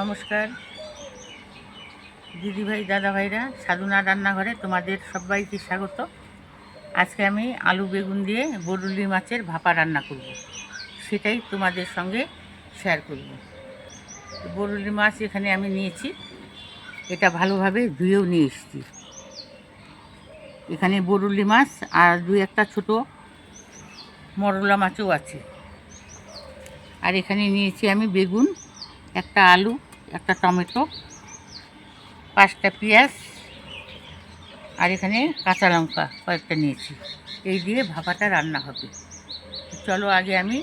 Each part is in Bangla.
নমস্কার। দিদিভাই, দাদাভাইরা, সাধুনা রান্নাঘরে তোমাদের সবাইকে স্বাগত। আজকে আমি আলু বেগুন দিয়ে বরুলি মাছের ভাপা রান্না করব। সেটাই তোমাদের সঙ্গে শেয়ার করব। বরুলি মাছ এখানে আমি নিয়েছি। এটা ভালোভাবে ধুয়েও নিয়ে এসেছি। এখানে বরুলি মাছ আর দুই একটা ছোট মরলা মাছও আছে। আর এখানে নিয়েছি আমি বেগুন। একটা আলু, একটা টমেটো, পাঁচটা পেঁয়াজ, আর এখানে কাঁচা লঙ্কা কয়েকটা নিয়েছি। এই দিয়ে ভাপাটা রান্না হবে। চলো আগে আমি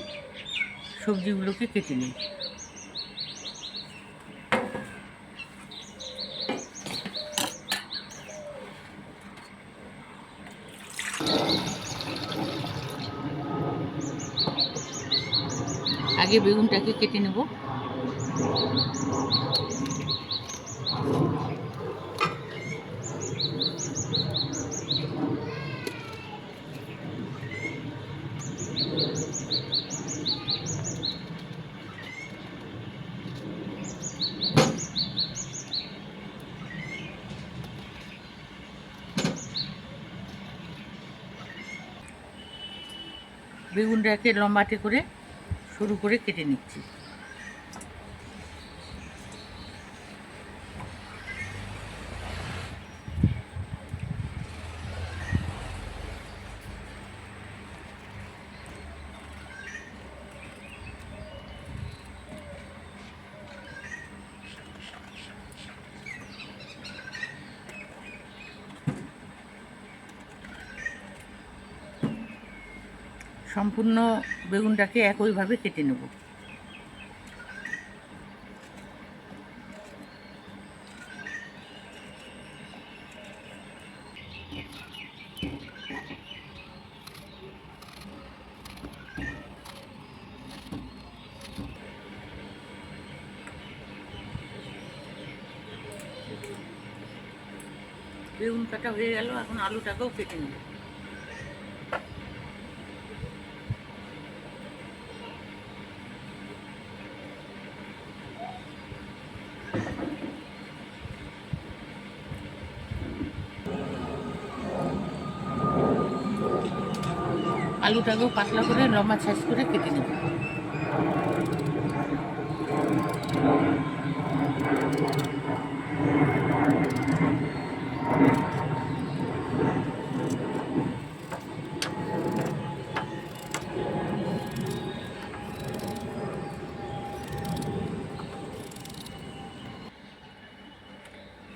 সবজিগুলোকে কেটে নিই। আগে বেগুনটাকে কেটে নেব। বেগুনটাকে লম্বাটে করে শুরু করে কেটে নিচ্ছি। সম্পূর্ণ বেগুনটাকে একইভাবে কেটে নেব। বেগুন কাটা হয়ে গেল এখন আলুটাকেও কেটে নেব। আলুটাকেও পাতলা করে লম্বা সাইজ করে কেটে নেব।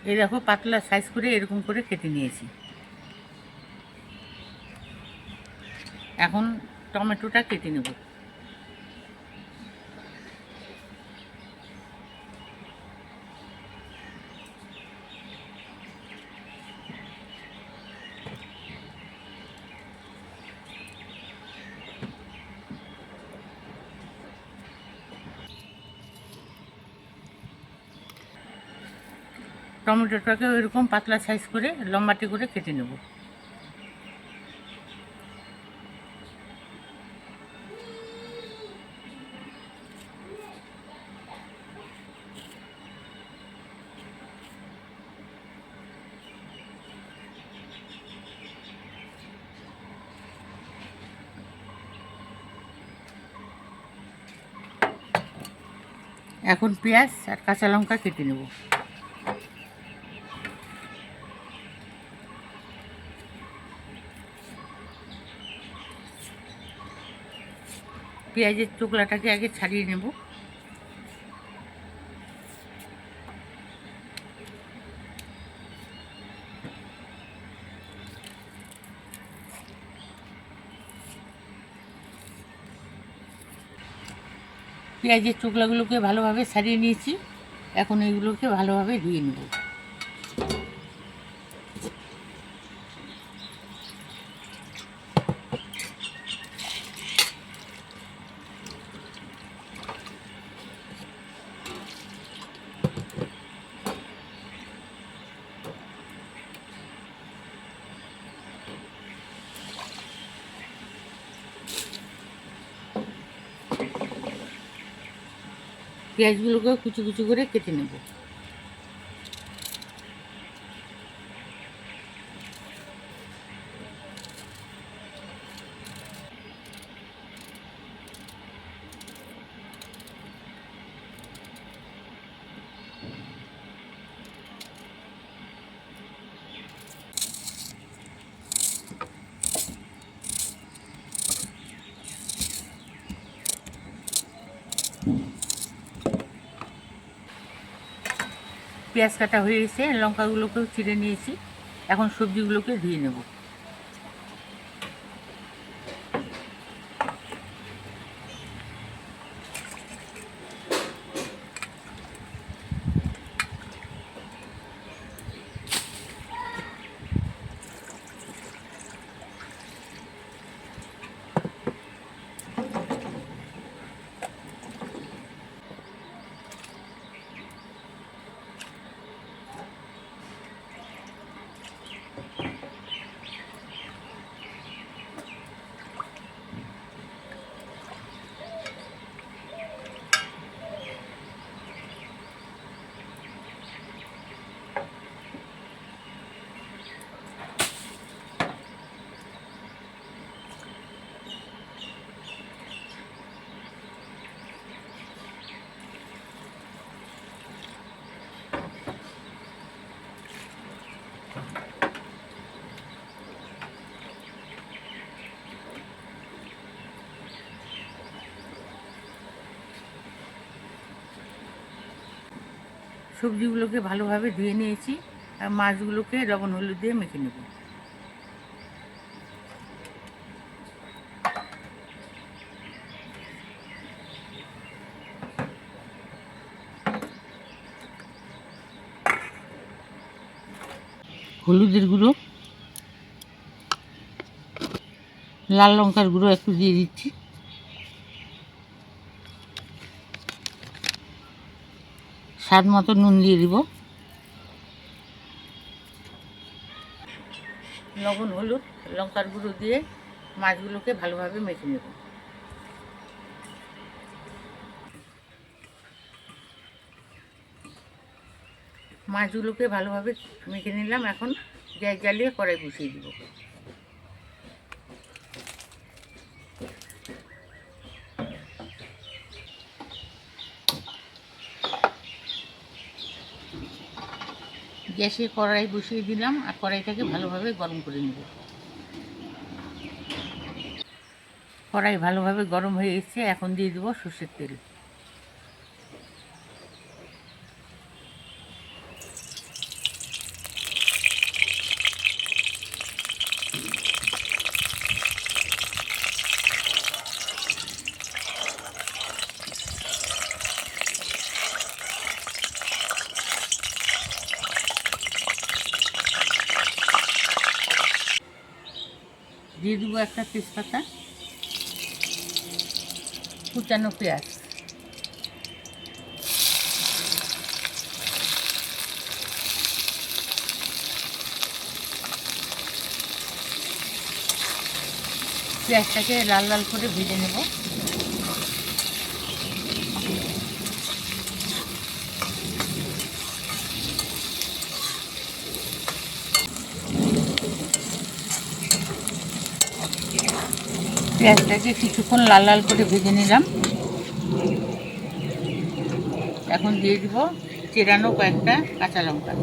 এই দেখো পাতলা সাইজ করে এরকম করে কেটে নিয়েছি। এখন টমেটোটা কেটে নেব। টমেটোটাকে ওইরকম পাতলা সাইজ করে লম্বাটি করে কেটে নেব। এখন পেঁয়াজ আর কাঁচা লঙ্কা কেটে নেব। পেঁয়াজের টুকলাটাকে আগে ছাড়িয়ে নেব। পেঁয়াজের চোখলাগুলোকে ভালোভাবে সারিয়ে নিয়েছি। এখন এইগুলোকে ভালোভাবে ধুয়ে নেব। পেঁয়াজগুলোকেও কুচি কুচি করে কেটে নেব। পেঁয়াজ কাটা হয়ে গেছে লঙ্কাগুলোকেও চিড়ে নিয়েছি। এখন সবজিগুলোকে ধুয়ে নেব। সবজিগুলোকে ভালোভাবে ধুয়ে নিয়েছি, আর মাছগুলোকে লবণ হলুদ দিয়ে মেখে নেব। হলুদের গুঁড়ো, লাল লঙ্কার গুঁড়ো একটু দিয়ে দিচ্ছি। স্বাদ মতো নুন দিয়ে দিব। লবণ, হলুদ, লঙ্কার গুঁড়ো দিয়ে মাছগুলোকে ভালোভাবে মেখে নেব। মাছগুলোকে ভালোভাবে মেখে নিলাম। এখন গ্যাস জ্বালিয়ে কড়াই বসিয়ে দিব। গ্যাসে কড়াই বসিয়ে দিলাম আর কড়াইটাকে ভালোভাবে গরম করে নেব। কড়াই ভালোভাবে গরম হয়ে এসছে, এখন দিয়ে দেবো সর্ষের তেল। দিয়ে দেবো একটা তেজপাতা কুচানো পেঁয়াজ। পেঁয়াজটাকে লাল লাল করে ভেজে নেব। পেঁয়াজটাকে কিছুক্ষণ লাল লাল করে ভেজে নিলাম। এখন দিয়ে দিব চেরানো কয়েকটা কাঁচা লঙ্কা।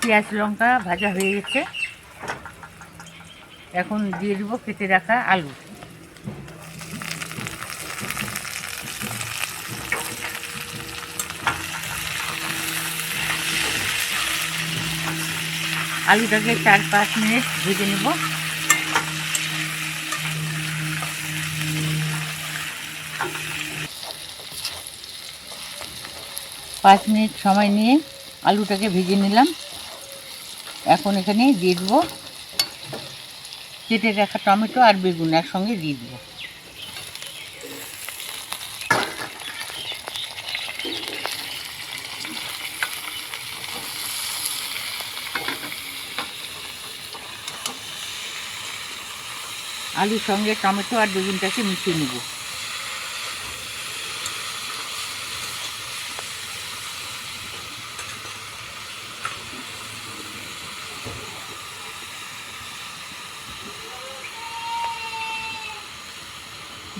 পেঁয়াজ লঙ্কা ভাজা হয়ে গেছে। এখন দিয়ে দিব কেটে রাখা আলু। আলুটাকে চার পাঁচ মিনিট ভেজে নেব। পাঁচ মিনিট সময় নিয়ে আলুটাকে ভেজে নিলাম। এখন এখানে দিয়ে দেবো। কেটে রাখা টমেটো আর বেগুন একসঙ্গে দিয়ে দেবো। আলুর সঙ্গে টমেটো আর বেগুনটাকে মিশিয়ে নেব।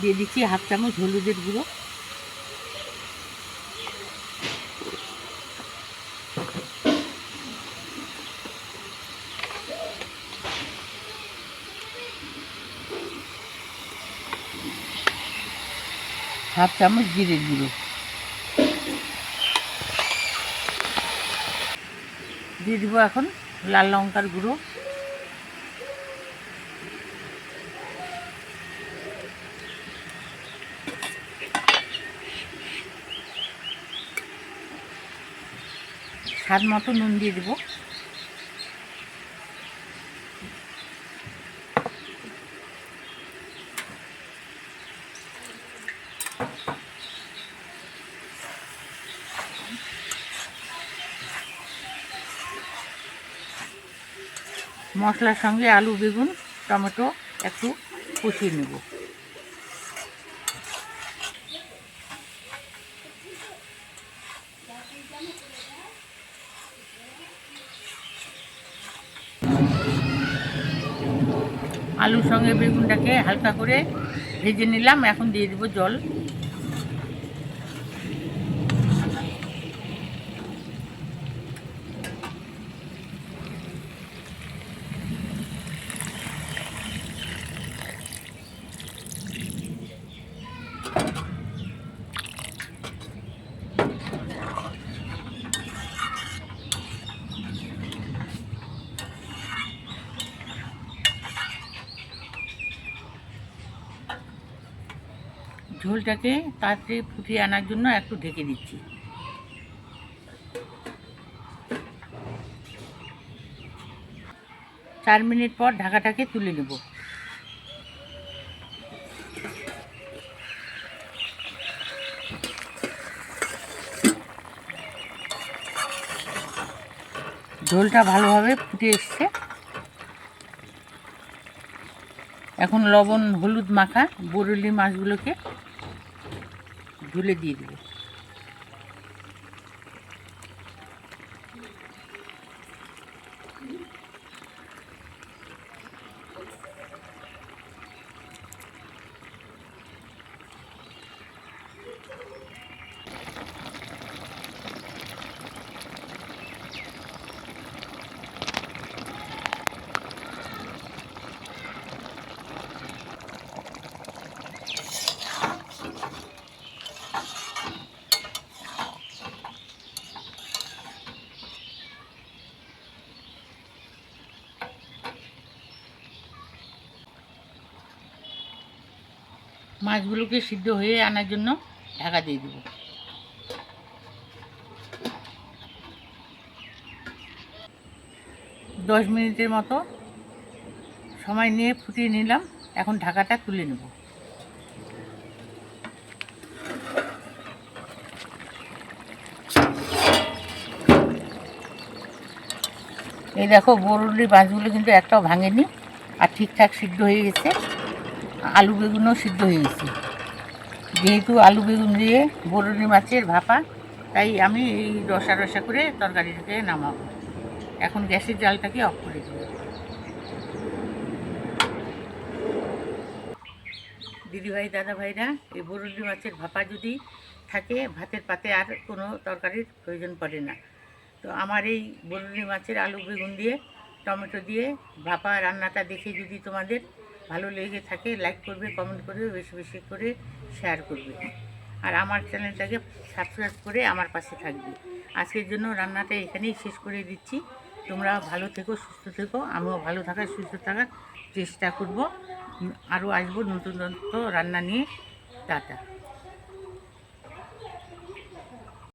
দিয়ে দিচ্ছি হাফ চামচ হলুদের গুঁড়ো। হাফ চামচ জিরের গুঁড়ো দিয়ে দিব এখন লাল লঙ্কার গুঁড়ো স্বাদ মতো নুন দিয়ে দেবো মশলার সঙ্গে আলু, বেগুন, টমেটো একটু কষিয়ে নেব। আলুর সঙ্গে বেগুনটাকে হালকা করে ভেজে নিলাম। এখন দিয়ে দেবো জল। ঝোলটাকে তাড়াতাড়ি ফুটিয়ে আনার জন্য একটু ঢেকে দিচ্ছি। চার মিনিট পর ঢাকাটাকে তুলে নেব। ঝোলটা ভালোভাবে ফুটে এসছে। এখন লবণ, হলুদ মাখা, বরলি মাছগুলোকে ঝুলে দিয়ে দেবো। মাছগুলোকে সিদ্ধ হয়ে আনার জন্য ঢাকা দিয়ে দেবো। দশ মিনিটের মতো সময় নিয়ে ফুটিয়ে নিলাম। এখন ঢাকাটা তুলে নেব। এই দেখো বরুলি মাছগুলো কিন্তু একটাও ভাঙেনি আর ঠিকঠাক সিদ্ধ হয়ে গেছে। আলু বেগুনও সিদ্ধ হয়ে গেছে। যেহেতু আলু বেগুন দিয়ে বরুলি মাছের ভাপা, তাই আমি এই রসা রসা করে তরকারিটাকে নামাবো। এখন গ্যাসের জালটাকে অফ করে দেবো। দিদিভাই দাদা ভাইরা এই বরুলি মাছের ভাপা যদি থাকে, ভাতের পাতে আর কোনো তরকারির প্রয়োজন পড়ে না। তো আমার এই বরুলি মাছের আলু বেগুন দিয়ে, টমেটো দিয়ে ভাপা রান্নাটা দেখে যদি তোমাদের ভালো লেগে থাকে লাইক করবে কমেন্ট করবে, বেশি বেশি করে শেয়ার করবে। আর আমার চ্যানেলটাকে সাবস্ক্রাইব করে আমার পাশে থাকবে। আজকের জন্য রান্নাটা এখানেই শেষ করে দিচ্ছি। তোমরা ভালো থেকো, সুস্থ থেকো। আমিও ভালো থাকার, সুস্থ থাকার চেষ্টা করব। আরও আসব নতুন নতুন রান্না নিয়ে। টাটা।